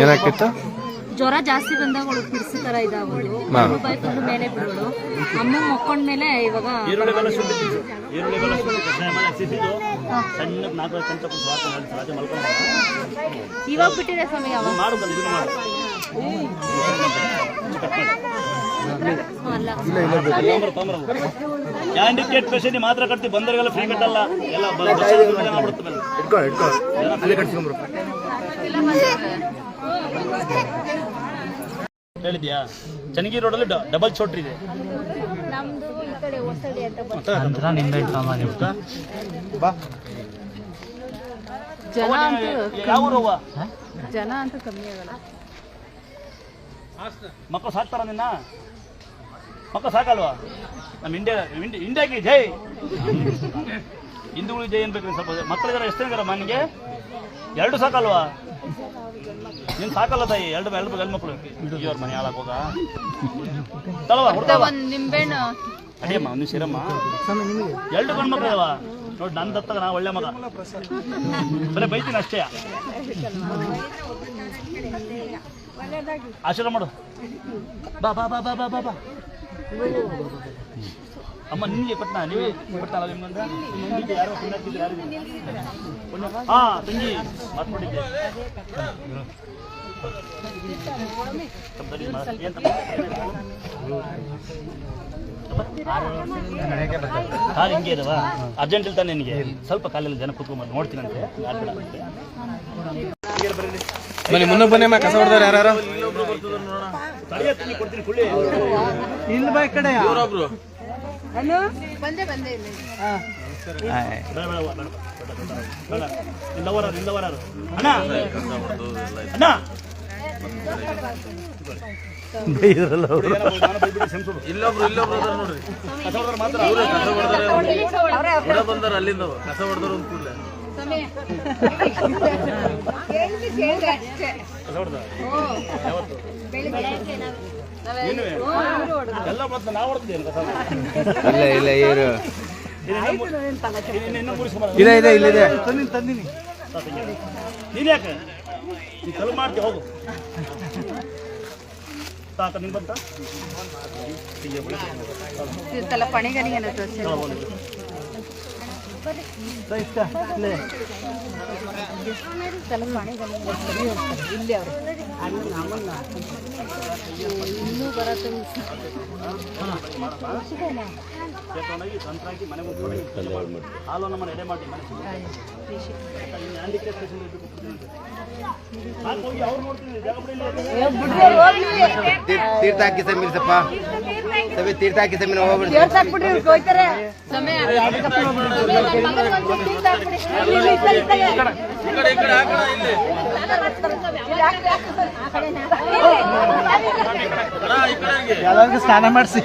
ಏನಾಗ್ತಿತ್ತು? ಜ್ವರ ಜಾಸ್ತಿ ಬಂದಾಗ ಅವಳು ಕಿರ್ಸಿ ತರ. ಬಾಯಿ ಫುಲ್ ಮೇಲೆ ಬಿಡೋಳು ಅಮ್ಮ ಇವಾಗ ಮಾಡಿ ಸಾಧ್ಯ ಮಲ್ಕೊಂಡು ಇವಾಗ ಬಿಟ್ಟಿದೆ ಸ್ವಾಮಿ ಪೇಷಂಟ್ ಮಾತ್ರ ಕಟ್ತಿ ಬಂದವರಿಗೆಲ್ಲ ಫ್ರೀ ಕಟ್ಟಲ್ಲ. ಎಲ್ಲ ಹೇಳಿದ್ಯಾ? ಚನ್ನಗಿರಿ ರೋಡಲ್ಲಿ ಡಬಲ್ ಚೋಟ್ರಿ ಇದೆ. ನಮ್ದು ಈ ಕಡೆ ಹೊಸಡಿ ಅಂತ ಬಾ. ಜನ ಯಾವ ಊರವ್ವ ಜನ ಅಂತೂ ಕಮ್ಮಿ ಆಗಲ್ಲ. ಮಕ್ಕಳು ಸಾಕ್ತಾರ ನಿನ್ನ? ಮಕ್ಕಳು ಸಾಕಲ್ವಾ? ನಮ್ಮ ಇಂಡಿಯಾ ಇಂಡಿ- ಇಂಡಿಯಾಗೆ ಜೈ. ಹಿಂದೂಗಳಿಗೆ ಜೈ ಅನ್ಬೇಕು ಸ್ವಲ್ಪ. ಮಕ್ಕಳಿದಾರ ಎಷ್ಟು ಮನೆಗೆ? ಎರಡು ಸಾಕಲ್ವಾ? ನೀನು ಸಾಕಲ್ಲ ತಾಯಿ ಎರಡು ಎರಡು ಗಂಡು ಮಕ್ಕಳು ಇವ್ರ ಮನೆ ಹಾಳಾಗ ಹೋಗ? ತಳವ ಹುಡ್ತಾವ ಒಂದ್ ನಿಂಬೆಹಣ್ಣು. ಅಡಿಯಮ್ಮ ಒಂದು ಶಿರಮ್ಮ? ಎರಡು ಗಂಡು ಮಕ್ಕಳು ಇದಾವ. ನೋಡಿ ನನ್ನ ದತ್ತಾಗ ನಾ ಒಳ್ಳೆ ಮಗ. ಬರೀ ಬೈತೀನಿ ಅಷ್ಟೇ. ಆಶೀರ್ವಾದ ಮಾಡು. ಬಾ ಬಾ ಬಾ ಬಾ ಬಾ ಬಾ ಬಾ. ಅಮ್ಮ ನಿಮಗೆ ಕೊಟ್ಟ ನೀವೇ ಕೊಟ್ಟಲ್ಲ ನಿಮ್ಗಂದ್ರೆ ನಿಮ್ಗೆ ಯಾರೋ ಹಾಕಿದ್ರು ಯಾರು ಹಾ ತಂಗಿ ಮಾತ್ಕೊಂಡಿದ್ದೆ? ಕಾಲು ಹಿಂಗೆ ಇದಾವ ಅರ್ಜೆಂಟ್ ಇಲ್ತಾನೆ ನಿನಗೆ. ಸ್ವಲ್ಪ ಕಾಲಲ್ಲಿ ಜನ ಕೂತ್ಕೊಂಡ್ಬಂದು ನೋಡ್ತೀನಂತೆ. ಬನ್ನಿ ಮುನ್ನ ಬನ್ನಿ ಮಾ ಕಸ ಹೊಡೆದವ್ರು ಯಾರು ಇಲ್ಲಿ ಬಾ ಕಡೆ ಬೇಡ ಬೇಡ ಬೇಡ ಬೇಡ ಬೇಡ ಕಸ ನಿಂದವರ ಅಣ್ಣ. ಅಣ್ಣ. ಇಲ್ಲೊಬ್ರು ಇಲ್ಲೊಬ್ರು ಅದಾರ ನೋಡ್ರಿ. ಮಾತ್ರ ಹೊರ ಬಂದಾರ ಅಲ್ಲಿಂದ ಕಸ ಹೊಡೆದ್ರು ಅಂತ ಕೂಡಲೇ. ಯಾವತ್ತು? ನೀನುವೆ? ಎಲ್ಲ ಮತ್ತೆ ನಾವು ಇಲ್ಲ ಇಲ್ಲ ಇವರು. ಇದೆ ಮುಗಿಸ್ಕೊಂಬಾರ ಇದೆ. ಇದೆ ತಂದಿನಿ ನೀನ್ ಯಾಕೆ ಮಾಡ್ತಿ ಹೋಗು. ಸಾಕ ನಿನ್ ಬಂತ? ತಗೊಂಡೋಗಿ ತಂತ್ರ ಹಾಕಿ ಮನೆ ಮುಂದೆ ಹಾಲು ನಮ್ಮ ಎಡೆ ಮಾಡಿ ಮನೆ ಅವ್ರು ಜಾಗ ಬಿಡಿ ತೀರ್ಥ ಹಾಕಿ ಸರ್ ಸಪ್ಪ ಸಭೆ ತೀರ್ಥ ಹಾಕಿ ಕಡೆಗೆ ಎಲ್ಲರಿಗೂ ಸ್ನಾನ ಮಾಡಿಸಿ.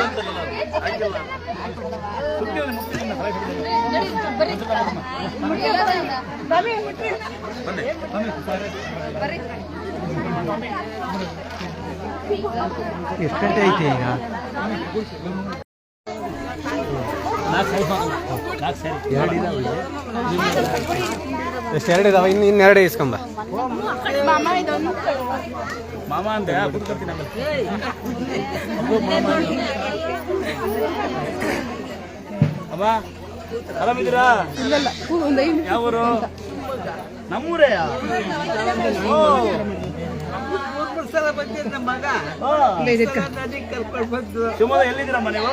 ಎಂತಲ್ಲ ಹಾಕಿಲ್ಲ ಎಷ್ಟು ಗಂಟೆ ಐತೆ ಈಗ ಎಷ್ಟು ಎರಡು ಇದಾವೆ? ಇನ್ನು ಇನ್ನೆರಡು ಇಸ್ಕೊಂಬ. ಮಾಮ ಅಂದೆ. ಅಮ್ಮ ಆರಾಮಿದ್ದೀರಾ? ನಮ್ಮೂರೇ ಓ. ಹಾ. ಶಿವಮೊಗ್ಗ ಎಲ್ಲಿದ್ದೀರಮ್ಮ ನೀವು?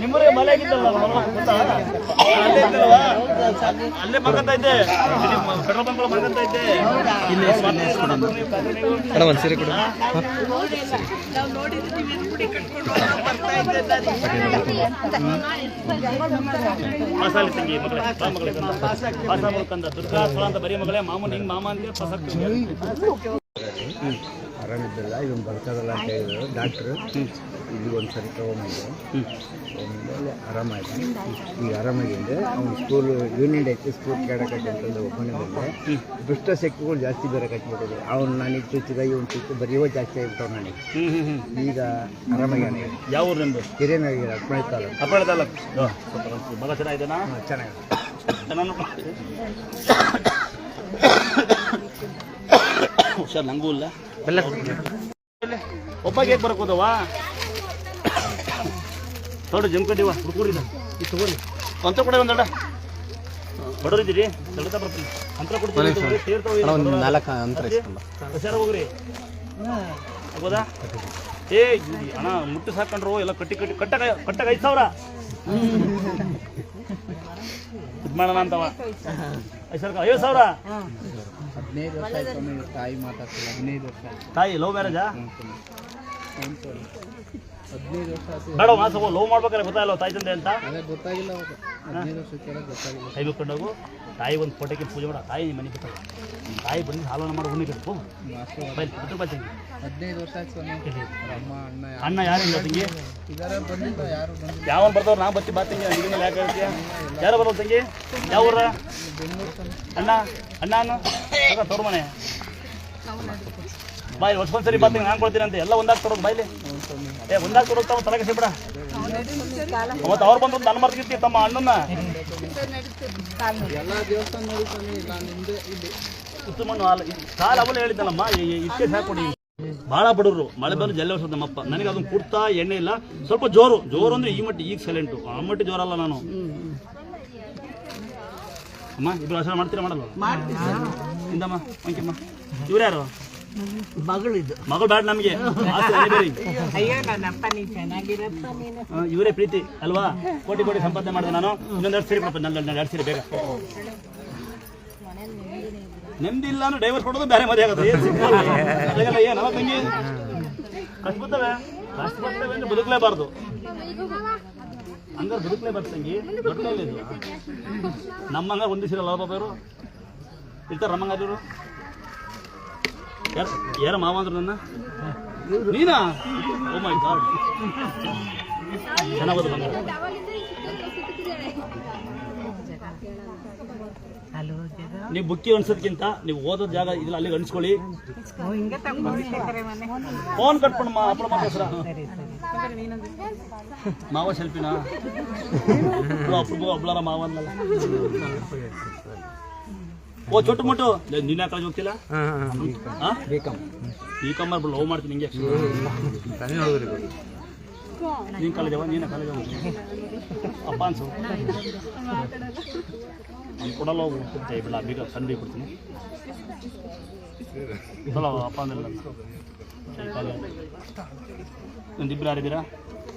ನಿಮ್ಮೂರೇ ಮಲೆ ಆಗಿದ್ದಲ್ಲ ಅಲ್ಲೇ ಇದ್ದಲ್ವಾ? ಅಲ್ಲೇ ಮಲ್ಕೊಂತ ಇದ್ದೆ. ಪೆಟ್ರೋಲ್ ಬಂಕ್ ಮಲ್ಕೊಂತ ಇದ್ದೆ. ಅಣ್ಣ ಒಂದು ಸೀರೆ ಕೊಡು. ಪಾಸಾಲಿ ತಂಗಿ ಮಗಳೇ ಮಗಳೇ ಕಂದ. ದುರ್ಗಾ ಸ್ಥಳ ಅಂತ ಬರೀ ಮಗಳೇ ಮಾಮೂಲಿ ಹಿಂಗ್ ಮಾಮ ಅಂತ ಪಾಸ್ ಆರಾಮಿದ್ದಿಲ್ಲ ಇವನು ಬರ್ತದಲ್ಲ ಅಂತ ಹೇಳಿದ್ರು. ಡಾಕ್ಟ್ರು ಇಲ್ಲಿ ಒಂದು ಸರಿ ತೊಗೊಂಬಂದು ಆಮೇಲೆ ಆರಾಮಾಯ್ತು. ಈಗ ಆರಾಮಾಗಿದ್ದೆ ಅವ್ನು ಸ್ಕೂಲ್ ಯೂನಿಯನ್ ಐತಿ ಸ್ಕೂಲ್ ಕೇಳಕೈತೆ ಅಂತಂದು ಒಬ್ಬನೇ ಬಂದೆ. ದುಷ್ಟ ಶಕ್ತಿಗಳು ಜಾಸ್ತಿ ಬೇರೆ ಕಟ್ಬಿಟ್ಟಿದೆ. ಅವ್ನು ನನಗೆ ಚುಚ್ಚಿದ ಇವನು ಚುಚ್ಚು ಬರೆಯುವ ಜಾಸ್ತಿ ಆಗಿಬಿಟ್ಟವ್ ನನಗೆ ಈಗ ಆರಾಮಾಗಿ ಯಾವ ಊರು ನಿಮ್ಮದು ಹಿರಿಯನಾಗಿಲ್ಲ ಅಪ್ಪಳ ತಾಲೂಕು. ಹಪ್ಪಳ ತಾಲೂಕು. ಚೆನ್ನಾಗಿದ್ದಾನಾ? ಹಾಂ ಚೆನ್ನಾಗಿ ಚೆನ್ನಾಗಿ ಹುಷಾರ್ ನಂಗೂ ಇಲ್ಲ. ಒಬ್ಬ ಹೇಗೆ ಬರಕ್ ಹೋದವ ನೋಡಿ ಜಮ್ಕಂಡಿವ ಹುಡುಗರಿದ ಈ ತಗೋರಿ. ಅಂತ ಕೂಡ ಒಂದಡ ಬಡವರಿದ್ದೀರಿ ದೊಡ್ಡ ಬರ್ತೀನಿ. ಅಂತರ ಕೊಡ್ತೀನಿ. ನಾಲ್ಕು ಅಂತರ. ಹುಷಾರ್ ಹೋಗ್ರಿ. ಹೋಗೋದಾ ಏ ಈ ಅಣ್ಣ ಮುಟ್ಟು ಸಾಕೊಂಡ್ರು ಎಲ್ಲ ಕಟ್ಟಿ ಕಟ್ಟಿ ಕಟ್ಟಕ ಕಟ್ಟಕ್ಕೆ ಐದು ಸಾವಿರ. ಇದು ಮಾಡೋಣ ಅಂತವ. ಐದು ಸಾವಿರ ಐವತ್ತು ಸಾವಿರ? ಹದಿನೈದು ವರ್ಷ ಆಯ್ತು ತಾಯಿ ಮಾತಾಡ್ತಿಲ್ಲ ಹದಿನೈದು ವರ್ಷ ತಾಯಿ ಲವ್ ಮ್ಯಾರೇಜಾ? ಹದಿನೈದು ವರ್ಷ ಮಾಸ ಲವ್ ಮಾಡ್ಬೇಕಾದ್ರೆ ಗೊತ್ತಾಗಲ್ಲ ತಾಯಿ ತಂದೆ ಅಂತ? ಅದೇ ಗೊತ್ತಾಗಿಲ್ಲ ಅವಾಗ ಹದಿನೈದು ವರ್ಷ ಕೆಳಗೆ ಗೊತ್ತಾಗಿಲ್ಲ. ಕೈ ಬಿಟ್ಕೊಂಡೋಗು. ತಾಯಿ ಒಂದು ಫೋಟೋಕ್ಕೆ ಪೂಜೆ ಮಾಡ. ತಾಯಿ ನಿಮ್ಮ ಮನೆ ಬರ್ತಾಳೆ. ತಾಯಿ ಬಂದು ಹಾಲನ್ನು ಮಾಡಿ ಉಣ್ಣಿ ಬೇಕು ಹದಿನೈದು ವರ್ಷ ಆಯ್ತು ಸ್ವಾಮಿ ಅಮ್ಮ ಅಣ್ಣ ಯಾರು? ಅಣ್ಣ ಯಾರಿಲ್ಲ ತಂಗಿ? ಇದಾರೆ ಬಂದಿಲ್ಲ ಯಾರು ಬಂದಿಲ್ಲ. ಯಾವ ಬರ್ತಾವ್ರು ನಾ ಬತ್ತಿ ಬರ್ತೀನಿ ಮೇಲೆ ಯಾಕೆ ಹೇಳ್ತೀಯ? ಯಾರು ಬರೋ ತಂಗಿ? ಯಾವ ಊರ? ಬೆಂಗಳೂರು ಅಣ್ಣ ಅಣ್ಣ ಅಣ್ಣ ತಗೋ ತೋರ್ ಮನೆ. ಬಾಯ್ ಸರಿ ಬರ್ತೀನಿ ನಾನು ಕೊಡ್ತೀನಿ ಅಂತ ಎಲ್ಲ ಒಂದಾಗ್ ತೊಡೋದು ಬಾಯ್ಲಿ. ಏ ಒಂದಾಗ್ ತರೋದು ತಲೆಗೆ ಸಿಬಿಡ ಅವತ್ತು ಅವ್ರು ಬಂದ್ರು ನನ್ನ ಮರ್ತಿರ್ತಿ ತಮ್ಮ ಅಣ್ಣನ ಎಲ್ಲ ದೇವಸ್ಥಾನ ನೋಡಿ ಸ್ವಾಮಿ ನಾನು ಹಿಂದೆ ಇಲ್ಲಿ ಸುತ್ತು ಮಣ್ಣು ಹಾಲು. ಕಾಲ ಅವಲೇ ಹೇಳಿದ್ದಲ್ಲಮ್ಮ ಇಷ್ಟೇ ಹಾಕೊಡಿ ಭಾಳ ಬಡವರು. ಮಳೆ ಬಂದು ಜಲ್ಲೆ ವರ್ಷದ ನಮ್ಮಪ್ಪ. ನನಗೆ ಅದನ್ನ ಕುಡ್ತಾ ಎಣ್ಣೆ ಇಲ್ಲ. ಸ್ವಲ್ಪ ಜೋರು. ಜೋರು ಅಂದ್ರೆ ಈ ಮಟ್ಟಿ ಈಗ ಸೈಲೆಂಟು ಆ ಮಟ್ಟಿ ಜೋರಲ್ಲ ನಾನು. ಅಮ್ಮ ಇಬ್ರು ಹಸರ ಮಾಡ್ತೀರಾ ಮಾಡಲ್ವಾ? ಇಂದಮ್ಮ ಅಂಕಿಮ್ಮ ಇವ್ರು ಯಾರು? ಮಗಳಿದು. ಮಗಳು ಬೇಡ ನಮಗೆ. ಅಯ್ಯೋ ನನ್ನಪ್ಪ ನೀ ಚೆನ್ನಾಗಿರಪ್ಪ ನೀನು ಇವರೇ ಪ್ರೀತಿ ಅಲ್ವಾ? ಕೋಟಿ ಕೋಟಿ ಸಂಪಾದನೆ ಮಾಡಿದೆ ನಾನು. ಇನ್ನೊಂದು ಎರಡು ಸೀರೆ ಕೊಡ್ತೇನೆ ನನ್ನ ಎರಡು ಸೀರೆ ಬೇಗ. ನೆಮ್ಮದಿ ಇಲ್ಲ ಅಂದ್ರೆ ಡೈವರ್ಸ್ ಕೊಡೋದು ಬೇರೆ ಮದುವೆ ಆಗುತ್ತೆ. ಏನು ಏನಲ್ಲ ತಂಗಿ ಕಷ್ಟ ಬರ್ತವೆ ಕಷ್ಟ ಬರ್ತವೆ ಅಂದ್ರೆ ಬದುಕಲೇಬಾರ್ದು. ಹಂಗಾರೆ ಬದುಕಲೇಬಾರ್ದು ತಂಗಿ. ದೊಡ್ಡಲ್ಲಿ ಇದು ನಮ್ಮಂಗ ಹೊಂದಿಸಿರಲ್ಲ ಪಾಪ ಇವರು ಇರ್ತಾರ ನಮ್ಮಂಗಾದ್ರು ಯಾರು ಯಾರ ಮಾವ ಅಂದ್ರು ನನ್ನ? ನೀನಾ? ಓ ಮೈ ಗಾಡ್ ಚೆನ್ನಾಗೋದು ಬಂದ ನೀವು ಬುಕ್ಕಿ ಅನ್ಸೋದಕ್ಕಿಂತ ನೀವು ಓದೋ ಜಾಗ ಇದಿಲ್ಲ ಅಲ್ಲಿಗೆ ಅನ್ಸ್ಕೊಳ್ಳಿ. ಫೋನ್ ಕಟ್ಕೊಂಡು ಮಾ ಅಪ್ಪಳ ಮಾತ್ರ ಮಾವ ಶಲ್ಪಿನ ಅಪ್ಪ ಒಬ್ಳಾರ ಮಾವ ಓ ಚೊಟ್ಟು ಮುಟ್ಟು. ನೀನು ಕಾಲೇಜ್ ಹೋಗ್ತಿಲ್ಲ? ಹಾಂ ಬೇಕಮ್ಮ ಈ ಕಮ್ಮರ್ ಲವ್ ಮಾಡ್ತೀನಿ ಹಿಂಗೆ ನೀನು ನೀನ ನೀನು ಕಾಲೇಜವ ಅಪ್ಪ ಅನ್ಸು. ಅವ್ನು ಕೊಡಲ್ಲ ಹೋಗು ಏ ಬಿಡ ಬೀಗ ಸಣ್ಣ ಬೀಗ ಕೊಡ್ತೀನಿ. ಚಲೋ ಅಪ್ಪ ಅಂದಿಲ್ಲ ಒಂದಿಬ್ರು ಯಾರಿದ್ದೀರಾ?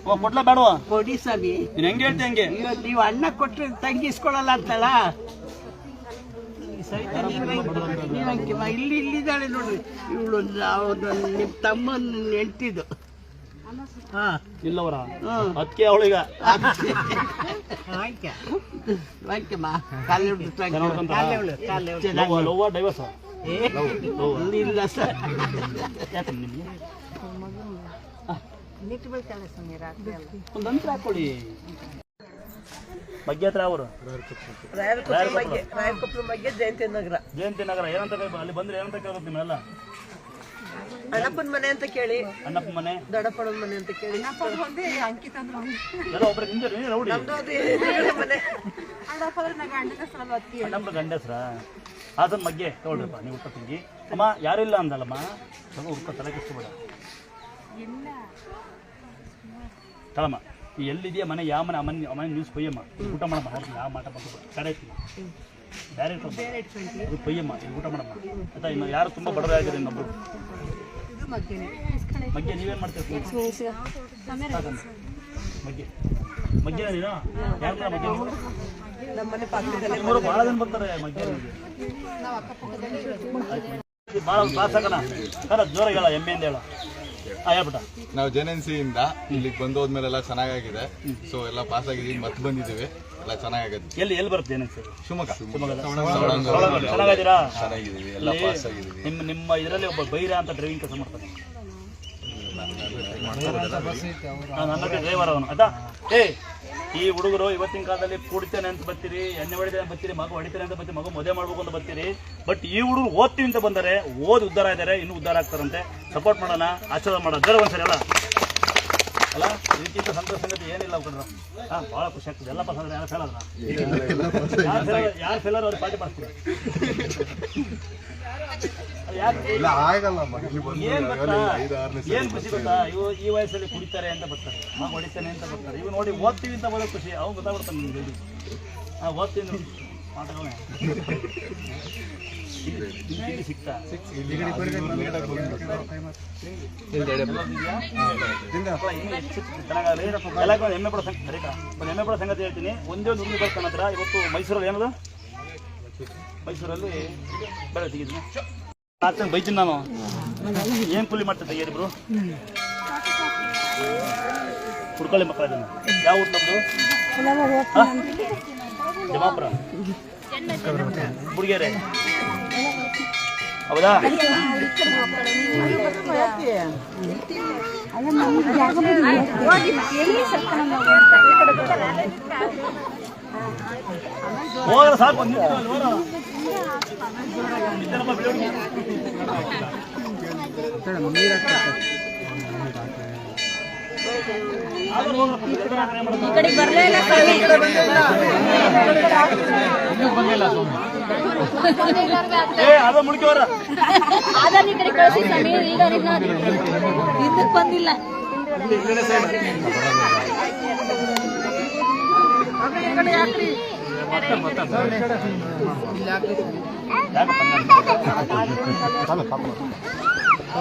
ಓ ಕೊಡ್ಲಾ ಬೇಡವಾ? ಕೊಡಿ ಸ್ವಾಮಿ. ನೀನು ಹೆಂಗೆ ಹೇಳ್ತಿ ಹಂಗೆ? ಇವತ್ತು ನೀವು ಅಣ್ಣ ಕೊಟ್ಟರೆ ತಂಗಿಸ್ಕೊಳಲ್ಲ ನೀವಂಕೆ ಇಲ್ಲಿ ಇಲ್ಲಿದ್ದಾಳೆ ನೋಡ್ರಿ. ಇವಳು ನಿಮ್ಮ ತಮ್ಮನ ನೆಂಟಿದ್ದು. ಹಾ. ಇಲ್ಲವರ. ಅದಕ್ಕೆ ಅವಳೀಗ. ಕಾಲು? ಕಾಲು ಡೈವರ್ಸ ಇಲ್ಲ ಸರ್. ಯಾಕೆ ನಿಮಗೆ? ಒಂದು ಅಂತರ ಹಾಕೊಳ್ಳಿ ಬಗ್ಗೆ ಹತ್ರ ಅವರು ರಾಯರಕೊಪ್ಪಲು ಬಗ್ಗೆ ಜಯಂತಿ ನಗರ. ಜಯಂತಿ ನಗರ. ಏನಂತ ಅಲ್ಲಿ ಬಂದ್ರೆ ಏನಂತ ಕೇಳ್ಬೇಕು ನಿಮ್ಮೆಲ್ಲ? ಅಣ್ಣಪ್ಪನ ಮನೆ ಅಂತ ಕೇಳಿ. ಅಣ್ಣಪ್ಪ ಮನೆ? ದೊಡ್ಡಪ್ಪನ ಮನೆ ಅಂತ ಕೇಳಿ. ಎಲ್ಲ ಒಬ್ರಿಗೆ ಹಿಂದೆ ನೀನು ಮನೆ. ಅಣ್ಣಪ್ಪ ಗಂಡಸ್ರ ಅದನ್ನ ಮಗ್ಗೆ. ತಗೊಳ್ರಪ್ಪ ನೀವು ಉಟ್ಟ ತಿಂಗಿ ಅಮ್ಮ ಯಾರು ಇಲ್ಲ ಅಂದಲ್ಲಮ್ಮ ತಗೋ ಉಟ್ಕೊ ತಲೆ ಕೆಡಿಸ್ಕೊಬೇಡ ತಳಮ್ಮ. ಈ ಎಲ್ಲಿದೆಯಾ ಮನೆ ಯಾವ ಮನೆ ಮನೆ ಮನೆ ನ್ಯೂಸ್ ಕೊಯ್ಯಮ್ಮ ಊಟ ಮಾಡಮ್ಮ ಯಾವ ಮಾಟ ಬಂದು ಕಡೆ ಡೈರೆಕ್ಟ್ ಪೊಯ್ಯಮ್ಮ ಕೊಯ್ಯಮ್ಮ ಇದು ಊಟ ಮಾಡಮ್ಮ. ಆಯ್ತಾ? ಇನ್ನು ಯಾರು ತುಂಬ ಬಡವರೇ ಆಗಿದೆ ಇನ್ನೊಬ್ಬರು ಮಗ್ಗೆ. ನೀವೇನು ಮಾಡ್ತೀರಿ. ಮಗ್ಗೆ. ಮಗ್ಗೆ ನೀನು? ಯಾರು ಕೂಡ ಮಗ್ಗೆ ಭಾಳ ಜನ ಬರ್ತಾರೆ ಮಗ್ಗೆ ಭಾಳ ಹಾಕೋಣ ಅಲ್ಲ ಜೋರಾಗಿ ಹೇಳ ಅಂತ ಹೇಳ. ನಾವು ಜೆನೆನ್ಸಿಯಿಂದ ಇಲ್ಲಿಗೆ ಬಂದೋದ್ಮೇಲೆಲ್ಲ ಚೆನ್ನಾಗಾಗಿದೆ. ಸೊ ಎಲ್ಲ ಪಾಸ್ ಆಗಿದ್ದೀವಿ ಮತ್ತೆ ಬಂದಿದ್ದೀವಿ. ಎಲ್ಲ ಚೆನ್ನಾಗಿದೆ ಎಲ್ಲಿ ಎಲ್ಲಿ ಬರುತ್ತೆ ಸರ್ ಶಿವಮೊಗ್ಗ. ಸೊಳಗಡೆ. ಚೆನ್ನಾಗಿದ್ದೀರಾ? ಚೆನ್ನಾಗಿದ್ದೀವಿ. ಎಲ್ಲ ಪಾಸ್ ಆಗಿದ್ದೀವಿ. ನಿಮ್ಮ ನಿಮ್ಮ ಇದರಲ್ಲಿ ಒಬ್ಬ ಬೈರ ಅಂತ ಡ್ರೈವಿಂಗ್ ಕೆಲಸ ಮಾಡ್ತಾನೆ. ಹಾ, ನನ್ನ ಡ್ರೈವರ್ ಅವನು. ಆಯ್ತಾ ಏ ಈ ಹುಡುಗರು ಇವತ್ತಿನ ಕಾಲದಲ್ಲಿ ಕೂಡ್ತೇನೆ ಅಂತ ಬರ್ತೀರಿ, ಎಣ್ಣೆ ಹೊಡಿತೇನೆ ಅಂತ ಬರ್ತೀರಿ, ಮಗು ಹೊಡಿತೇನೆ ಅಂತ ಬರ್ತೀರಿ, ಮಗು ಮದುವೆ ಮಾಡ್ಬೇಕು ಅಂತ ಬರ್ತೀರಿ. ಬಟ್ ಈ ಹುಡುಗರು ಓದ್ತೀವಿ ಅಂತ ಬಂದರೆ ಓದ್ ಉದ್ದಾರ ಇದ್ದಾರೆ, ಇನ್ನೂ ಉದ್ದಾರ ಆಗ್ತಾರಂತೆ. ಸಪೋರ್ಟ್ ಮಾಡೋಣ, ಆಶೀರ್ವಾದ ಮಾಡೋಣ. ಒಂದ್ಸರಿ ಅಲ್ಲ? ಅಲ್ಲ ಇದಕ್ಕಿಂತ ಸಂತೋಷ ಸಂಗತಿ ಏನಿಲ್ಲ ಕಣ್ರ ಹಾ ಭಾಳ ಖುಷಿ ಆಗ್ತದೆ. ಎಲ್ಲ ಪಾಸ್ ಆದ್ರೆ? ಯಾರು ಫೇಲ್ ಆದ್ರ ಯಾರು ಫೇಲ್ ಅವ್ರಿಗೆ ಪಾರ್ಟಿ ಮಾಡ್ತೀವಿ ಏನ್ ಗೊತ್ತಾ? ಏನ್ ಖುಷಿ ಗೊತ್ತಾ? ಇವು ಈ ವಯಸ್ಸಲ್ಲಿ ಕುಡಿತಾರೆ ಅಂತ ಬರ್ತಾರೆ. ಮಗ ಹೊಡಿತಾನೆ ಅಂತ ಬರ್ತಾರೆ. ಇವು ನೋಡಿ ಓದ್ತೀವಿ ಅಂತ ಬರೋ ಖುಷಿ. ಅವ್ನು ಗೊತ್ತಾಗ್ಬಿಡ್ತಾನೆ ನಿಮ್ಗೆ ಹಾ ಓದ್ತೀನಿ. ಹೆಮ್ಮೆ ಪಡೋ ಹೆಮ್ಮೆ ಪಡೋ ಸಂಗತಿ ಹೇಳ್ತೀನಿ ಒಂದೇ ಒಂದು ಹುಡುಗಿ ಬರ್ತಾನೆ ಹತ್ರ ಇವತ್ತು ಮೈಸೂರಲ್ಲಿ ಏನದು ಮೈಸೂರಲ್ಲಿ ಬೆಳೆ ತೆಗಿದ್ದೀನಿ ಬೈತೀನಿ ನಾನು ಏನು ಕೂಲಿ ಮಾಡ್ತಾ ತೆಗಿಯರಿಬ್ರು ಹುಡ್ಕೊಳ್ಳಿ ಮಕ್ಕಳ ಯಾವ ಊರು ನಮ್ಮದು ಜಮಾಪುರ ಹುಡುಗಿಯರೇ ಹೌದಾ ಹೋದ್ರೆ ಸಾಕು ಒಂದು ನಿಮಿಷ ಅಲ್ಲಿ ಹೋರು. ಇದ್ದಾರಪ್ಪ ಬಿಡಿ ಹುಡುಗಿ. ಆದ್ರೆ ಹೋಗ್ರಪ್ಪ, ಈ ಕಡೆ ಏನ್ ಮಾಡೋದು? ಈ ಕಡೆ ಬರ್ಲೇ ಇಲ್ಲ ಸ್ವಾಮಿ ಏ ಅದ ಮುಡ್ಕೋರ ಆಧಾರ್ ಈ ಕಡೆ ಕಳಿಸಿ ಸ್ವಾಮಿ ಈಗ ಹಿಂದಕ್ಕೆ ಬಂದಿಲ್ಲ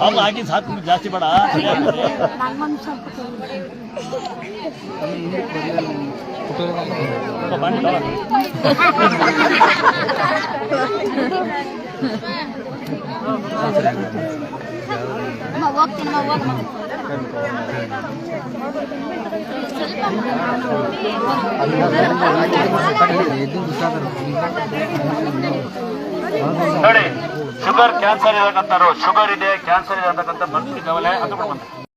ಅಲ್ಲ ಹಾಕಿ ಸಾಕು ಜಾಸ್ತಿ ಬೇಡ ಸರಿ ಆಗ್ತದೆ. ಸ್ವಲ್ಪ ಬನ್ನಿ, ತಗೋ. ಅಮ್ಮ ಹೋಗ್ತೀನಿ ಅಮ್ಮ ಹೋಗಮ್ಮ ನೋಡಿ ಶುಗರ್ ಕ್ಯಾನ್ಸರ್ ಇರತಕ್ಕಂಥವ್ರು ಶುಗರ್ ಇದೆ ಕ್ಯಾನ್ಸರ್ ಇದೆ ಅಂತಕ್ಕಂಥ ಮನಸ್ಸಿಗೆ ಗಮನ ಅಂತ